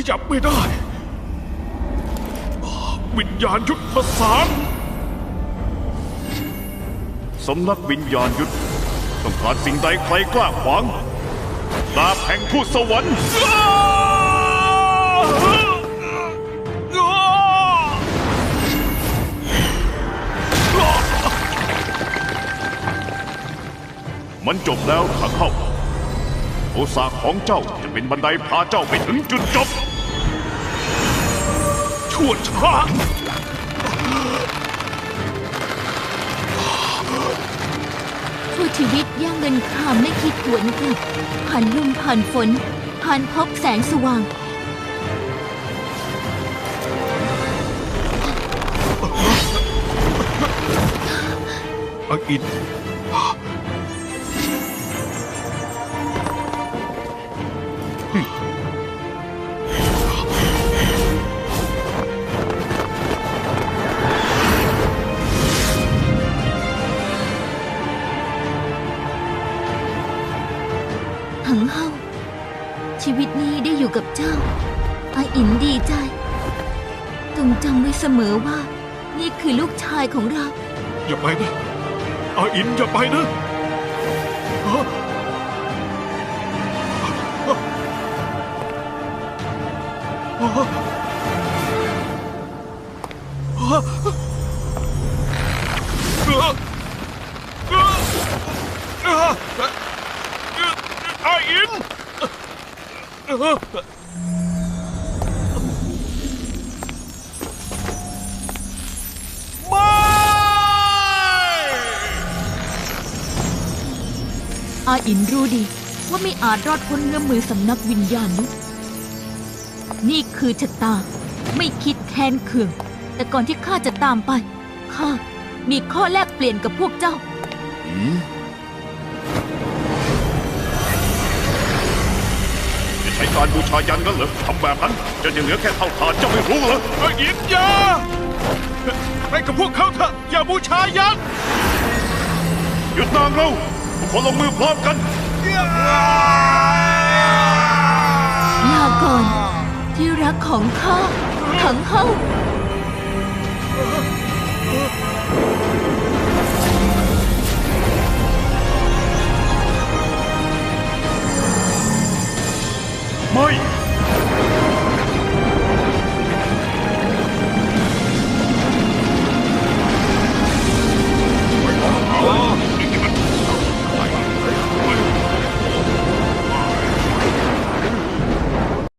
ขยับไม่ได้ วิญญาณยุทธประสานสำนักวิญญาณยุทธต้องการสิ่งใดใครกล้าขวางดาบแห่งทูตสวรรค์มันจบแล้วขาเข้าโอสาของเจ้าจะเป็นบันไดพาเจ้าไปถึงจุดจบ ชั่วช้าชั่วชีวิตย่างเงินคามไม่คิดหวนกลับผ่านลมผ่านฝน ผ่านพบแสงสว่างอาอิน หังเฮาชีวิตนี้ได้อยู่กับเจ้าอาอินดีใจจงจำไว้เสมอว่า นี่คือลูกชายของเรา อย่าไปนะอาอินอย่าไปนะฮะฮะฮะอาอิน ไม่อาอินรู้ดี ว่าไม่อาจรอดพ้นเงื้อมมือสำนักวิญญาณนี่คือชะตา ไม่คิดแค้นเคือง แต่ก่อนที่ข้าจะตามไป ข้ามีข้อแลกเปลี่ยนกับพวกเจ้าจะ การบูชายันกันเหรอทำแบบนั้นจะยังเหลือแค่เท่าทานเจ้าไม่รู้เหรออาอินอย่าไปกับพวกเขาเถอะอย่าบูชายันหยุดนางเราทุกคนลงมือพร้อมกันลาก่อนที่รักของข้าถังเฮา